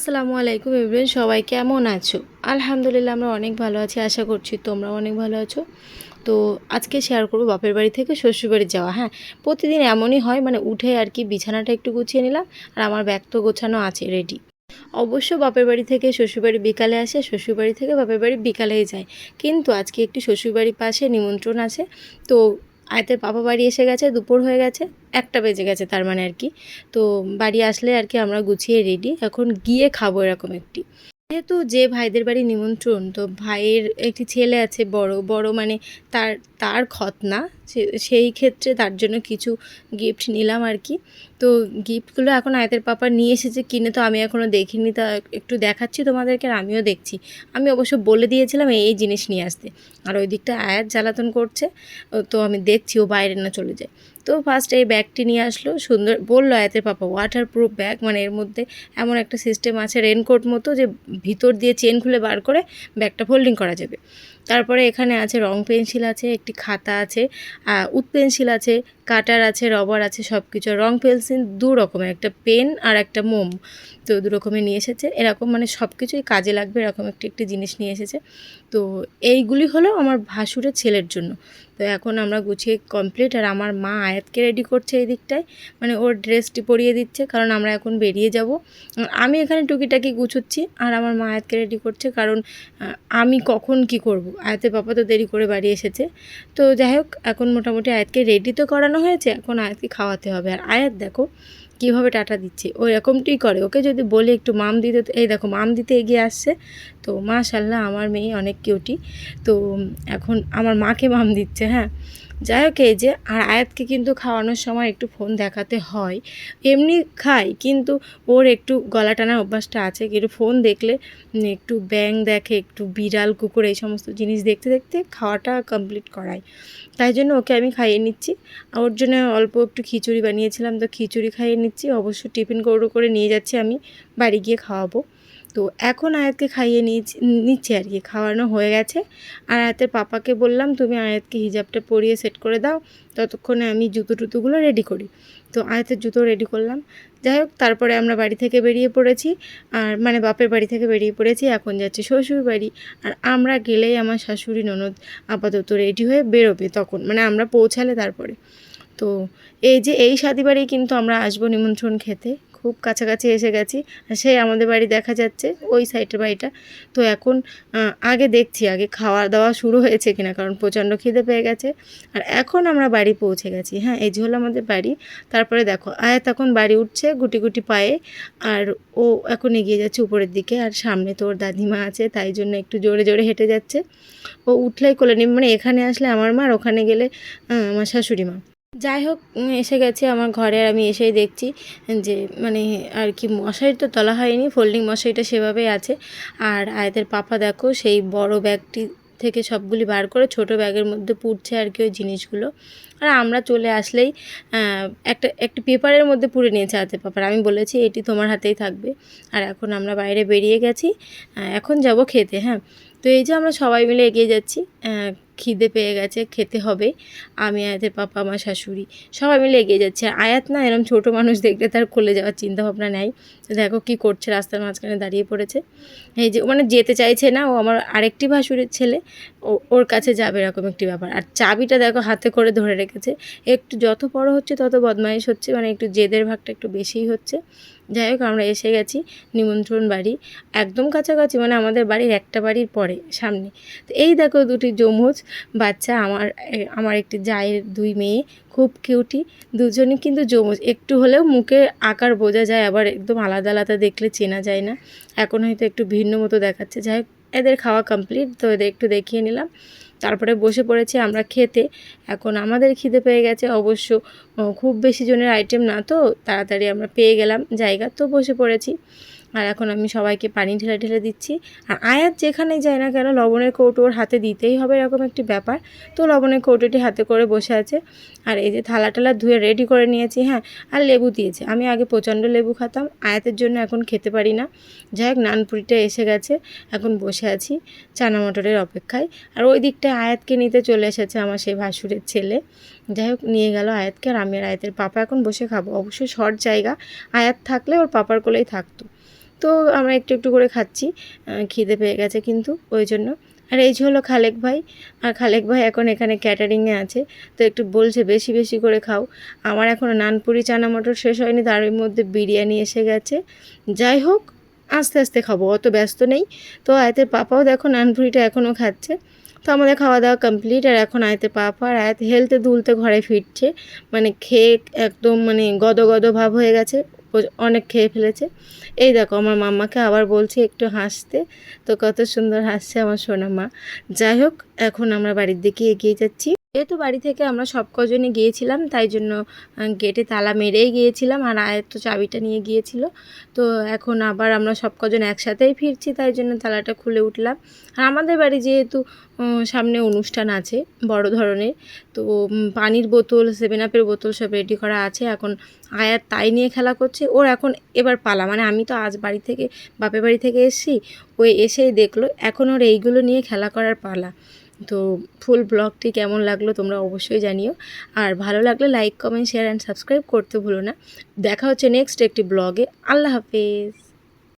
আসসালামু আলাইকুম এভরিওয়ান, সবাই কেমন আছো? আলহামদুলিল্লাহ, আমরা অনেক ভালো আছি, আশা করছি তোমরাও অনেক ভালো আছো। তো আজকে শেয়ার করব বাপের বাড়ি থেকে শ্বশুরবাড়ি যাওয়া হ্যাঁ? প্রতিদিন এমনই হয় মানে উঠে আর কি বিছানাটা একটু গুছিয়ে নিলাম, আর আমার ব্যাগ তো গোছানো আছে রেডি অবশ্য বাপের বাড়ি থেকে শ্বশুরবাড়ি বিকালে আসে, শ্বশুরবাড়ি থেকে বাপের বাড়ি বিকালেই যায়। কিন্তু আজকে একটি শ্বশুরবাড়ির পাশে নিমন্ত্রণ আছে, তো আয়তের বাবা বাড়ি এসে গেছে, দুপুর হয়ে গেছে একটা বেজে গেছে তার মানে আর কি। তো বাড়ি আসলে আর কি আমরা গুছিয়ে রেডি এখন গিয়ে খাব এরকম একটি। যেহেতু যে ভাইদের বাড়ি নিমন্ত্রণ, তো ভাইয়ের একটি ছেলে আছে বড় বড় মানে তার তার খতনা সেই ক্ষেত্রে তার জন্য কিছু গিফট নিলাম আর কি। তো গিফটগুলো এখন আয়তের পাপা নিয়ে এসেছে কিনে, তো আমি এখনও দেখিনি, তা একটু দেখাচ্ছি তোমাদেরকে আর আমিও দেখছি। আমি অবশ্য বলে দিয়েছিলাম এই জিনিস নিয়ে আসতে। আর ওই দিকটা আয়াত জ্বালাতন করছে, তো আমি দেখছি ও বাইরে না চলে যায়। তো ফার্স্ট এই ব্যাগটি নিয়ে আসলো, সুন্দর বলল আয়াতের পাপা ওয়াটার প্রুফ ব্যাগ মানে এর মধ্যে এমন একটা সিস্টেম আছে রেনকোট মতো যে ভিতর দিয়ে চেন খুলে বার করে ব্যাগটা ফোল্ডিং করা যাবে। তারপরে এখানে আছে রং পেন্সিল আছে, একটি খাতা আছে উড পেন্সিল আছে কাটার আছে রবার আছে সব কিছু রং পেন্সিল দু রকমের, একটা পেন আর একটা মোম। তো দু রকমের নিয়ে এসেছে। এরকম মানে সব কিছুই কাজে লাগবে, এরকম একটি একটি জিনিস নিয়ে এসেছে। তো এইগুলি হলো আমার ভাসুরের ছেলের জন্য। তো এখন আমরা গুছিয়ে কমপ্লিট আর আমার মা আয়াতকে রেডি করছে এই দিকটায়। মানে ওর ড্রেসটি পরিয়ে দিচ্ছে, কারণ আমরা এখন বেরিয়ে যাব। আমি এখানে টুকিটাকি গুছুচ্ছি আর আমার মা আয়াতকে রেডি করছে, কারণ আমি কখন কি করব? আয়াতের পাপা তো দেরি করে বাড়ি এসেছে। তো যাই হোক, এখন মোটামুটি আয়াতকে রেডি তো করানো হয়েছে, এখন আয়াতকে খাওয়াতে হবে। আর আয়াত দেখো কীভাবে টাটা দিচ্ছে? ও রকমটি করে। ওকে যদি বলি একটু মাম দিতে, এই দেখো মাম দিতে এগিয়ে আসছে। তো মাশাল্লাহ আমার মেয়ে অনেক কিউটি তো এখন আমার মাকে মাম দিচ্ছে হ্যাঁ? যাই হোক, এই যে আর আয়াতকে কিন্তু খাওয়ানোর সময় একটু ফোন দেখাতে হয়। এমনি খাই, কিন্তু ওর একটু গলা টানার অভ্যাসটা আছে কিন্তু ফোন দেখলে একটু ব্যাং দেখে, একটু বিড়াল, কুকুর এই সমস্ত জিনিস দেখতে দেখতে খাওয়াটা কমপ্লিট করাই তাই জন্য ওকে আমি খাইয়ে নিচ্ছি। ওর জন্য অল্প একটু খিচুড়ি বানিয়েছিলাম, তো খিচুড়ি খাইয়ে নিচ্ছি। অবশ্য টিফিন কৌটো করে নিয়ে যাচ্ছি আমি, বাড়ি গিয়ে খাওয়াবো। তো এখন আয়াতকে খাইয়ে নিচ্ছি আর কি, খাওয়ানো হয়ে গেছে। আর আয়াতের পাপাকে বললাম, তুমি আয়াতকে হিজাবটা পরিয়ে সেট করে দাও, ততক্ষণে আমি জুতো টুতোগুলো রেডি করি। তো আয়াতের জুতো রেডি করলাম। যাই হোক, তারপরে আমরা বাড়ি থেকে বেরিয়ে পড়েছি। আর মানে বাপের বাড়ি থেকে বেরিয়ে পড়েছি, এখন যাচ্ছি শ্বশুর বাড়ি। আর আমরা গেলেই আমার শাশুড়ি, ননদ আপাতত রেডি হয়ে বেরোবে তখন মানে আমরা পৌঁছালে তারপরে। তো এই যে এই শাদি বাড়ি কিন্তু আমরা আসব নিমন্ত্রণ খেতে। খুব কাছাকাছি এসে গেছি সেই আমাদের বাড়ি দেখা যাচ্ছে ওই সাইডের বাড়িটা। তো এখন আগে দেখছি, আগে খাওয়া দাওয়া শুরু হয়েছে কিনা, কারণ প্রচণ্ড খিদে পেয়ে গেছে। আর এখন আমরা বাড়ি পৌঁছে গেছি হ্যাঁ এই যে হলো আমাদের বাড়ি। তারপরে দেখো, আয়াত এখন বাড়ি উঠছে গুটি গুটি পায়ে, আর ও এখন এগিয়ে যাচ্ছে উপরের দিকে, আর সামনে তো ওর দাদিমা আছে, তাই জন্য একটু জোরে জোরে হেঁটে যাচ্ছে। ও উঠলেই কোলে নিবে মানে এখানে আসলে আমার মা আর ওখানে গেলে আমার শাশুড়ি মা। যাই হোক এসে গেছে আমার ঘরে আর আমি এসেই দেখছি যে মানে আর কি মশারি তো তোলা হয়নি ফোল্ডিং মশারিটা সেভাবেই আছে। আর আয়াতের পাপা দেখো, সেই বড় ব্যাগটি থেকে সবগুলি বার করে ছোট ব্যাগের মধ্যে পুড়ছে আর কি ওই জিনিসগুলো। আর আমরা চলে আসলেই একটা একটা পেপারের মধ্যে পুড়ে নিয়েছে হাতের পাপার আমি বলেছি, এটি তোমার হাতেই থাকবে। আর এখন আমরা বাইরে বেরিয়ে গেছি এখন যাব খেতে হ্যাঁ। তো এই যে আমরা সবাই মিলে এগিয়ে যাচ্ছি খিদে পেয়ে গেছে, খেতে হবে। আমি আয়াতের পাপা, আমার শাশুড়ি, সবাই মিলে এগিয়ে যাচ্ছে। আয়াত না এরকম ছোটো মানুষ দেখলে তার কোলে যাওয়ার চিন্তা ভাবনা নেই। তো দেখো কি করছে, রাস্তার মাঝখানে দাঁড়িয়ে পড়েছে। এই যে মানে যেতে চাইছে না, ও আমার আরেকটি ভাসুরের ছেলে। ওর কাছে যাবে এরকম একটি ব্যাপার। আর চাবিটা দেখো হাতে করে ধরে রেখেছে। একটু যত বড় হচ্ছে, তত বদমাইশ হচ্ছে। মানে একটু জেদের ভাগটা একটু বেশিই হচ্ছে। যাই হোক, আমরা এসে গেছি নিমন্ত্রণ বাড়ি। একদম কাছাকাছি মানে আমাদের বাড়ির একটা বাড়ির পরে, সামনে। তো এই দেখো দুটি যমুজ বাচ্চা, আমার আমার একটি জায়ের দুই মেয়ে, খুব কিউটি দুজনই কিন্তু যমুজ। একটু হলেও মুখের আকার বোঝা যায়, আবার একদম আলাদা আলাদা দেখলে চেনা যায় না। এখন হয়তো একটু ভিন্ন মতো দেখাচ্ছে। যাই হোক, এদের খাওয়া কমপ্লিট তো এদের একটু দেখিয়ে নিলাম। তারপরে বসে পড়েছি আমরা খেতে। এখন আমাদের খিদে পেয়ে গেছে অবশ্য। খুব বেশি জনের আইটেম না তো, তাড়াতাড়ি আমরা পেয়ে গেলাম জায়গা, তো বসে পড়েছি। আর এখন আমি সবাইকে পানি ঢেলে ঢেলে দিচ্ছি। আর আয়াত যেখানেই যায় না কেন লবণের কৌটো ওর হাতে দিতেই হবে এরকম একটি ব্যাপার। তো লবণের কৌটোটি হাতে করে বসে আছে। আর এই যে থালা টালা ধুয়ে রেডি করে নিয়েছি হ্যাঁ আর লেবু দিয়েছে। আমি আগে প্রচণ্ড লেবু খেতাম, আয়াতের জন্য এখন খেতে পারি না। যাই হোক, নানপুরিটা এসে গেছে, এখন বসে আছি চানা মটরের অপেক্ষায়। আর ওই দিকটায় আয়াতকে নিতে চলে এসেছে আমার সেই ভাসুরের ছেলে। যাই হোক, নিয়ে গেল আয়াতকে আর আমি আর আয়াতের পাপা এখন বসে খাব। অবশ্যই শর্ট জায়গা। আয়াত থাকলে ওর পাপার কোলেই থাকতো। তো আমরা একটু একটু করে খাচ্ছি। খিদে পেয়ে গেছে কিন্তু ওই জন্য। আর এই যে হলো খালেক ভাই, আর খালেক ভাই এখন এখানে ক্যাটারিংয়ে আছে, তো একটু বলছে বেশি বেশি করে খাও। আমার এখনও নানপুরি চানা মটর শেষ হয়নি, তার মধ্যে বিরিয়ানি এসে গেছে। যাই হোক, আস্তে আস্তে খাব, অত ব্যস্ত নেই। তো আয়তের পাপাও দেখো নানপুরিটা এখনও খাচ্ছে। তো আমাদের খাওয়া দাওয়া কমপ্লিট আর এখন আয়তে পাপা আর আয়ত হেলতে দুলতে ঘরে ফিরছে। মানে খেয়ে একদম মানে গদ গদ ভাব হয়ে গেছে। অনেক খেয়ে ফেলেছে। এই দেখো, আমার মাম্মাকে আবার বলছি একটু হাসতে। তো কত সুন্দর হাসছে আমার সোনা মা। যাই হোক, এখন আমরা বাড়ির দিকে এগিয়ে যাচ্ছি। যেহেতু বাড়ি থেকে আমরা সব কজনই গিয়েছিলাম, তাই জন্য গেটে তালা মেরেই গিয়েছিলাম আর আয়ের তো চাবিটা নিয়ে গিয়েছিল। তো এখন আবার আমরা সব কজন একসাথেই ফিরছি, তাই জন্য তালাটা খুলে উঠলাম। আর আমাদের বাড়ি যেহেতু সামনে অনুষ্ঠান আছে, বড় ধরনের, তো পানির বোতল সেভেন আপের বোতল সব রেডি করা আছে। এখন আয়ার তাই নিয়ে খেলা করছে, ওর এখন এবার পালা। মানে আমি তো আজ বাড়ি থেকে, বাপের বাড়ি থেকে এসেছি ওই এসেই দেখল, এখন ওর এইগুলো নিয়ে খেলা করার পালা। তো ফুল ব্লগটি কেমন লাগল তোমরা অবশ্যই জানিও। আর ভালো লাগলে like comment share and subscribe করতে ভুলো না। দেখা হচ্ছে নেক্সট একটি ব্লগে আল্লাহ হাফেজ।